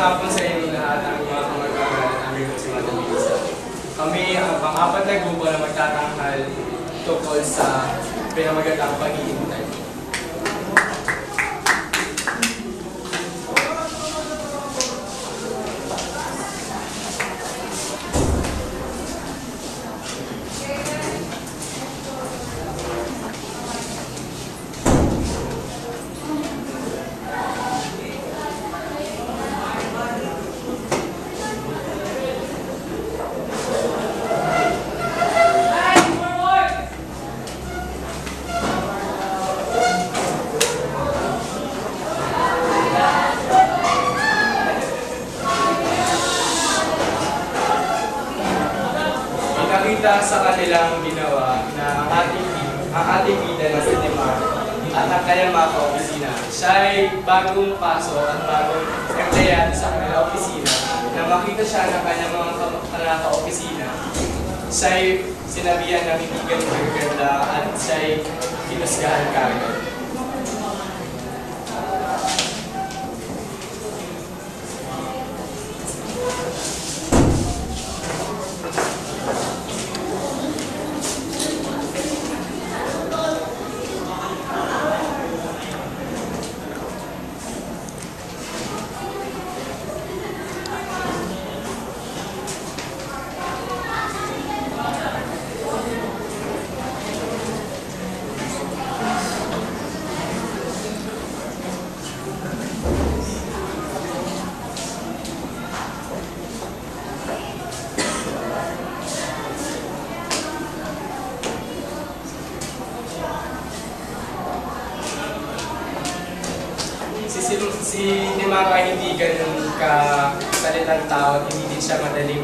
hapon sa inyo lahat ang mga kamag-aral at si Madam Lisa. Kami ang pang-apat na grupo na magtatanghal tungkol sa pinamagandang pag-iintay. Ang ating bida na si Demar at ang kanyang mga ka-opisina. Siya ay bagong paso at bagong empleyado sa kanilang opisina na makita siya ng kanyang mga ka- ka- ka-opisina. Siya ay sinabihan na hindi ganun magaganda at siya ay kinusgahan kagad. si si, si Nimara hindi ganun ka salitang tao hindi din siya madaling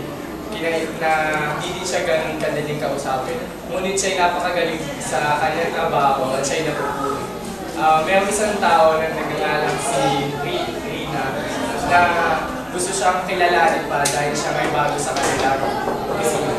kina, na hindi siya ganun kadaling kausapin. Ngunit siya'y napakagaling sa kanyang trabaho at siya'y napupuri. Uh, mayroong isang tao na nagngangalang si Ri- Rina na gusto siyang kilalanin pa dahil siya may bago sa kanilang opisina.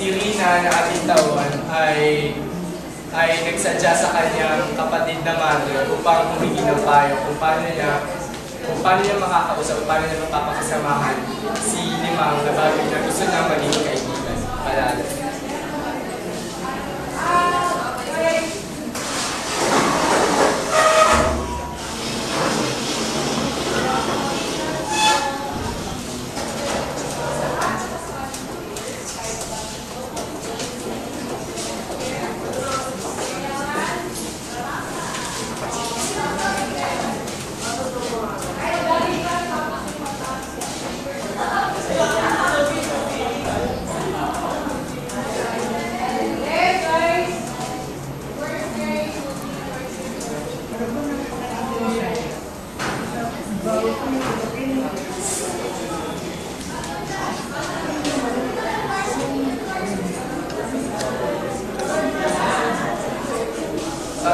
si Rina na ating tauhan ay ay nagsadya sa kanyang kapatid na mother upang humingi ng payo kung paano niya kung paano niya makakausap, paano niya mapapakasamahan si Limang na bagay na gusto niya maging kaibigan palalo.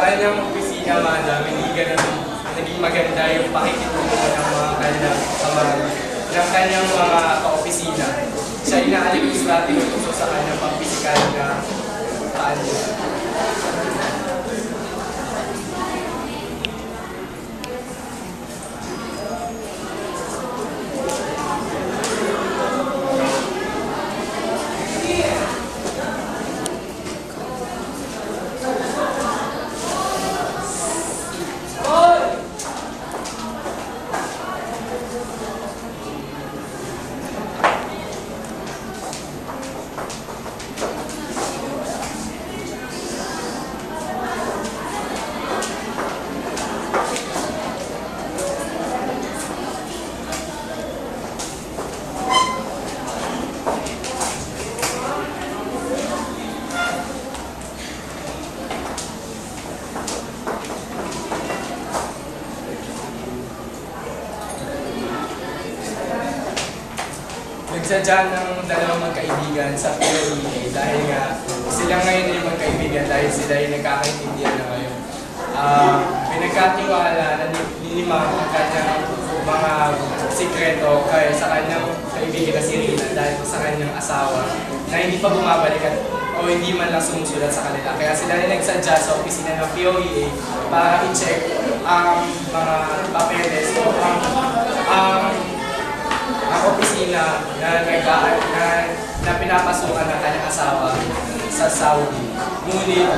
Sa kanyang opisina, madam, hindi ganun naging maganda yung pakikitungo ng mga kanyang kamag ng kanyang mga ka-opisina. Siya inaaligos natin yung uso sa kanyang pang-physical na paano. Nagsadya ng dalawang magkaibigan sa POEA dahil nga sila ngayon ay magkaibigan dahil sila ay nagkakaintindihan na ngayon. Ah, pinagkatiwala na ni- ni Ma'am ang kanyang mga sikreto kaya sa kanyang kaibigan na si Rina dahil sa kanyang asawa na hindi pa bumabalik at o hindi man lang sumusulat sa kanila. Kaya sila ay nagsadya sa opisina ng POEA para i-check ang mga papeles o ang opisina na, nag na, na pinapasukan ng kanyang asawa sa Saudi. Ngunit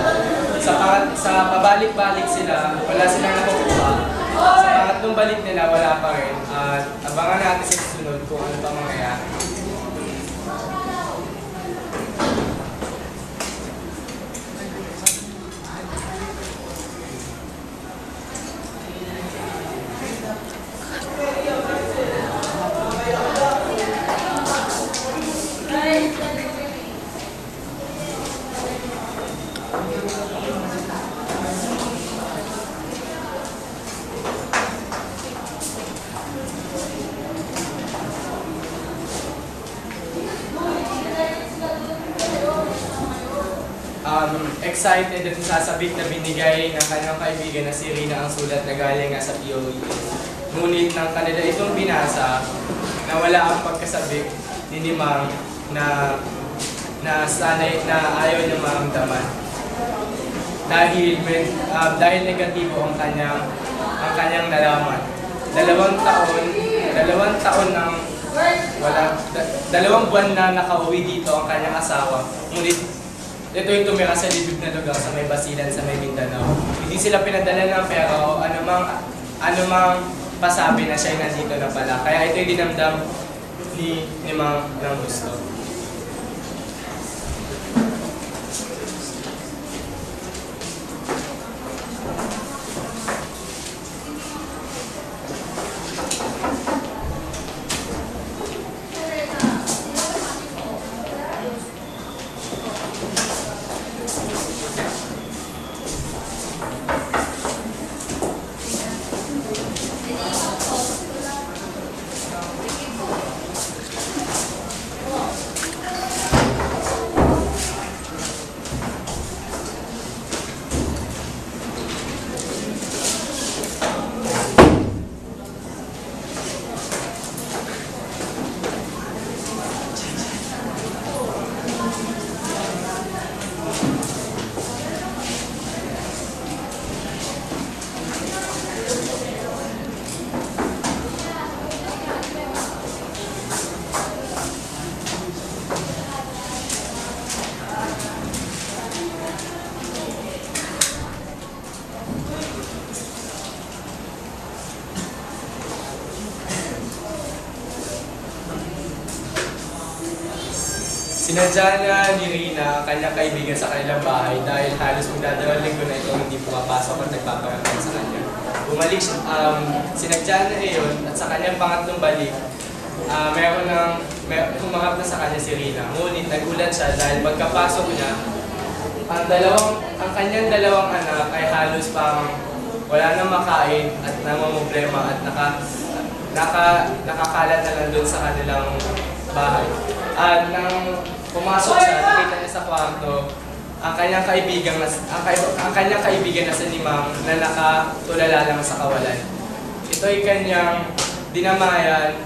sa, pangat, sa pabalik-balik sila, wala silang nakukuha. Sa pangatlong balik nila, wala pa rin. At abangan natin sa susunod kung ano pa mangyayari. Um, excited at sasabik na binigay ng kanyang kaibigan na si Rina ang sulat na galing nga sa POE. Ngunit nang kanila itong binasa, na wala ang pagkasabik ni ni Mang na na sanay na ayaw niya maramdaman. Dahil may, um, dahil negatibo ang kanyang ang kanyang nalaman. Dalawang taon, dalawang taon nang wala, da- dalawang buwan na nakauwi dito ang kanyang asawa. Ngunit ito yung tumira sa libig na lugar sa may Basilan sa may Mindanao. Hindi sila pinadala ng pera o anumang, anumang pasabi na siya nandito na pala. Kaya ito yung dinamdam ni, ni Mang ng Sinadya na ni Rina ang kanyang kaibigan sa kanilang bahay dahil halos magdadalawang linggo na ito hindi pumapasok at nagpaparamdam sa kanya. Bumalik siya, um, sinadya na iyon at sa kanyang pangatlong balik, ah meron ng, mer humarap na sa kanya si Rina. Ngunit nagulat siya dahil pagkapasok niya, ang dalawang, ang kanyang dalawang anak ay halos pang wala nang makain at namamproblema at naka, naka, nakakalat na lang doon sa kanilang bahay. At nang pumasok siya, nakita niya sa kwarto, ang kanyang kaibigan na ang, ang kanyang kaibigan na sa limang na nakatulala lang sa kawalan. Ito ay kanyang dinamayan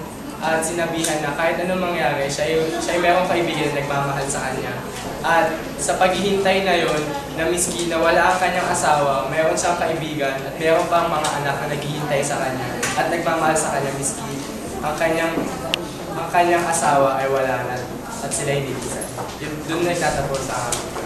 at sinabihan na kahit anong mangyari, siya ay, siya ay merong kaibigan na nagmamahal sa kanya. At sa paghihintay na yon, na miski na wala ang kanyang asawa, meron siyang kaibigan at meron pang mga anak na naghihintay sa kanya at nagmamahal sa kanya miski ang kanyang ang kanyang asawa ay wala na at sila hindi. Yun, doon na nagtatapos sa amin.